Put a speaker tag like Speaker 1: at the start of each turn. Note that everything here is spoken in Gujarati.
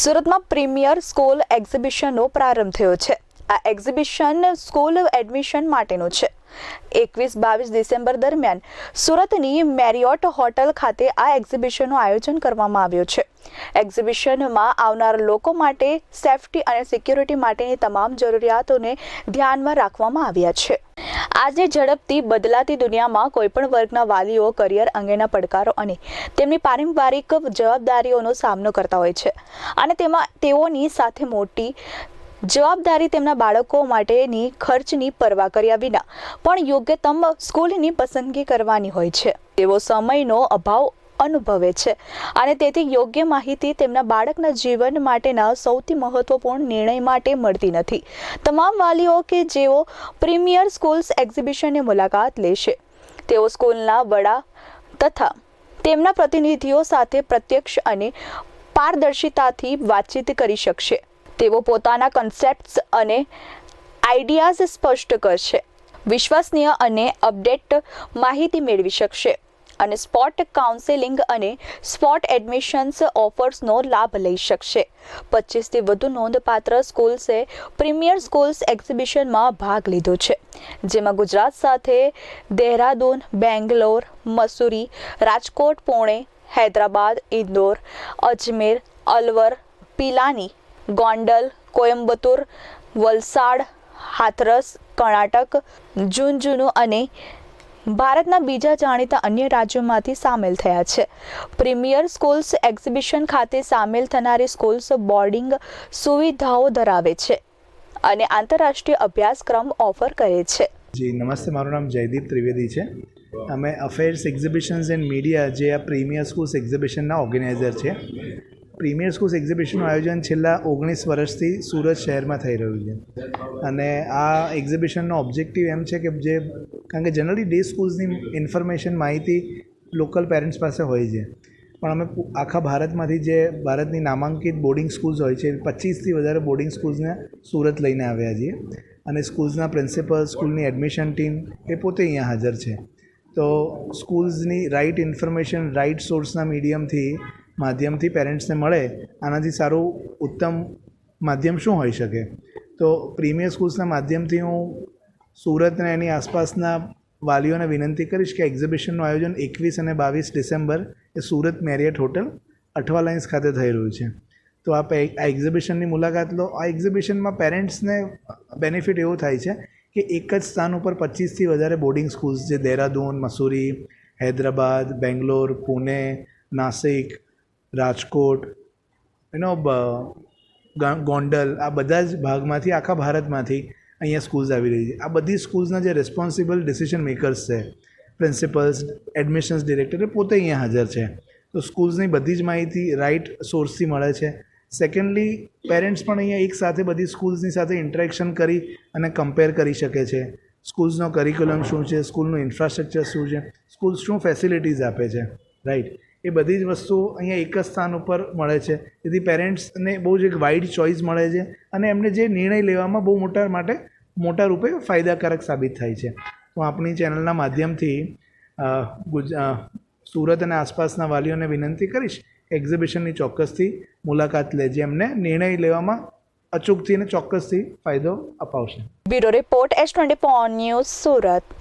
Speaker 1: સુરતમાં પ્રીમિયર સ્કૂલ એક્ઝિબિશનનો પ્રારંભ થયો છે. આ એક્ઝિબિશન સ્કૂલ એડમિશન માટેનું છે. એકવીસ બાવીસ ડિસેમ્બર દરમિયાન સુરતની મેરિયોટ હોટલ ખાતે આ એક્ઝિબિશનનું આયોજન કરવામાં આવ્યું છે. એક્ઝિબિશનમાં આવનાર લોકો માટે સેફટી અને સિક્યુરિટી માટેની તમામ જરૂરિયાતોને ધ્યાનમાં રાખવામાં આવ્યા છે. આજે ઝડપથી બદલાતી દુનિયામાં કોઈપણ વર્ગના વાલીઓ કરિયર અંગેના પડકારો અને તેમની પારિવારિક જવાબદારીઓનો સામનો કરતા હોય છે. અને તેમાં તેઓની સાથે મોટી જવાબદારી તેમના બાળકો માટેની ખર્ચની પરવા કર્યા વિના, પણ યોગ્યતમ સ્કૂલની પસંદગી કરવાની હોય છે. તેવો સમયનો અભાવ અનુભવે છે. અને તેથી યોગ્ય માહિતી તેમના બાળકના જીવન માટેના સૌથી મહત્વપૂર્ણ નિર્ણય માટે મળતી નથી. તમામ વાલીઓ કે જેઓ પ્રીમિયર સ્કૂલ્સ એક્ઝિબિશનની મુલાકાત લેશે. તેઓ સ્કૂલના વડા તથા તેમના પ્રતિનિધિઓ સાથે પ્રત્યક્ષ અને પારદર્શિતાથી વાતચીત કરી શકશે. તેઓ પોતાના કન્સેપ્ટ્સ અને આઈડિયાઝ સ્પષ્ટ કરશે. વિશ્વસનીય અને અપડેટ માહિતી મેળવી શકશે. અને સ્પોટ કાઉન્સેલિંગ અને સ્પોટ એડમિશન્સ ઓફર્સનો લાભ લઈ શકશે. પચીસથી વધુ નોંધપાત્ર સ્કૂલ્સે પ્રીમિયર સ્કૂલ્સ એક્ઝિબિશનમાં ભાગ લીધો છે. જેમાં ગુજરાત સાથે દહેરાદૂન, બેંગ્લોર, મસૂરી, રાજકોટ, પુણે, હૈદરાબાદ, ઇન્દોર, અજમેર, અલવર, પિલાની, ગોંડલ કોયમ્બતુર વલસાડ, હાથરસ, કર્ણાટક ઝુંઝુનુ અને ભારતના બીજા જાણીતા અન્ય રાજ્યોમાંથી સામેલ થયા છે. પ્રીમિયર સ્કૂલ્સ એક્ઝિબિશન ખાતે સામેલ થનારી સ્કૂલ્સ બોર્ડિંગ સુવિધાઓ ધરાવે છે અને આંતરરાષ્ટ્રીય અભ્યાસક્રમ ઓફર કરે છે.
Speaker 2: જી, નમસ્તે, મારું નામ જયદીપ ત્રિવેદી છે. અમે અફેર્સ એક્ઝિબિશન્સ એન્ડ મીડિયા, જે આ પ્રીમિયર સ્કૂલ્સ એક્ઝિબિશનના ઓર્ગેનાઇઝર છે પ્રીમિયર સ્કૂલ્સ એક્ઝિબિશનનું આયોજન છેલ્લા ઓગણીસ વર્ષથી સુરત શહેરમાં થઈ રહ્યું છે. અને આ એક્ઝિબિશનનો ઓબ્જેક્ટિવ એમ છે કે જે, કારણ કે જનરલી ડે સ્કૂલ્સની ઇન્ફોર્મેશન માહિતી લોકલ પેરેન્ટ્સ પાસે હોય છે. પણ અમે આખા ભારતમાંથી જે ભારતની નામાંકિત બોર્ડિંગ સ્કૂલ્સ હોય છે, પચીસથી વધારે બોર્ડિંગ સ્કૂલ્સને સુરત લઈને આવ્યા છીએ. અને સ્કૂલ્સના પ્રિન્સિપલ, સ્કૂલની એડમિશન ટીમ એ પોતે અહીંયા હાજર છે. તો સ્કૂલ્સની રાઇટ ઇન્ફોર્મેશન, રાઇટ સોર્સના મીડિયમથી માધ્યમથી પેરેન્ટ્સને મળે, આનાથી સારું ઉત્તમ માધ્યમ શું હોઈ શકે? તો પ્રીમિયર સ્કૂલ્સના માધ્યમથી હું સુરત અને એની આસપાસના વાલીઓને વિનંતી કરીશ કે એક્ઝિબિશનનું આયોજન એકવીસ અને બાવીસ ડિસેમ્બર એ Surat Marriott hotel Athwa lines ખાતે થઈ રહ્યું છે. તો આપ આ એક્ઝિબિશનની મુલાકાત લો. આ એક્ઝિબિશનમાં પેરેન્ટ્સને બેનિફિટ એવો થાય છે કે એક જ સ્થાન ઉપર પચીસથી વધારે બોર્ડિંગ સ્કૂલ્સ જે દહેરાદૂન, મસૂરી, હૈદરાબાદ, બેંગ્લોર, પુણે, નાસિક રાજકોટ એનો ગોંડલ, આ બધા જ ભાગમાંથી, આખા ભારતમાંથી અહીંયા સ્કૂલ્સ આવી રહી છે. આ બધી સ્કૂલ્સના જે રિસ્પોન્સિબલ ડિસિઝન મેકર્સ છે પ્રિન્સિપલ્સ એડમિશન્સ ડિરેક્ટર એ પોતે અહીંયા હાજર છે. તો સ્કૂલ્સની બધી જ માહિતી રાઇટ સોર્સથી મળે છે. સેકન્ડલી પેરેન્ટ્સ પણ અહીંયા એક સાથે બધી સ્કૂલ્સની સાથે ઇન્ટરેક્શન કરી અને કમ્પેર કરી શકે છે. સ્કૂલ્સનો કરિક્યુલમ શું છે? સ્કૂલનું ઇન્ફ્રાસ્ટ્રક્ચર શું છે? સ્કૂલ શું ફેસિલિટીઝ આપે છે? રાઈટ એ બધી જ વસ્તુઓ અહીંયા એક જ સ્થાન ઉપર મળે છે. તેથી પેરેન્ટ્સને બહુ જ એક વાઇડ ચોઇસ મળે છે અને એમને જે નિર્ણય લેવામાં બહુ મોટા માટે મોટા રૂપે ફાયદાકારક સાબિત થાય છે. તો આપણી ચેનલના માધ્યમથી ગુજ સુરત અને આસપાસના વાલીઓને વિનંતી કરીશ એક્ઝિબિશનની ચોક્કસથી મુલાકાત લે જે એમને નિર્ણય લેવામાં અચૂકથી અને ચોક્કસથી ફાયદો અપાવશે.
Speaker 1: Bureau report S twenty news Surat.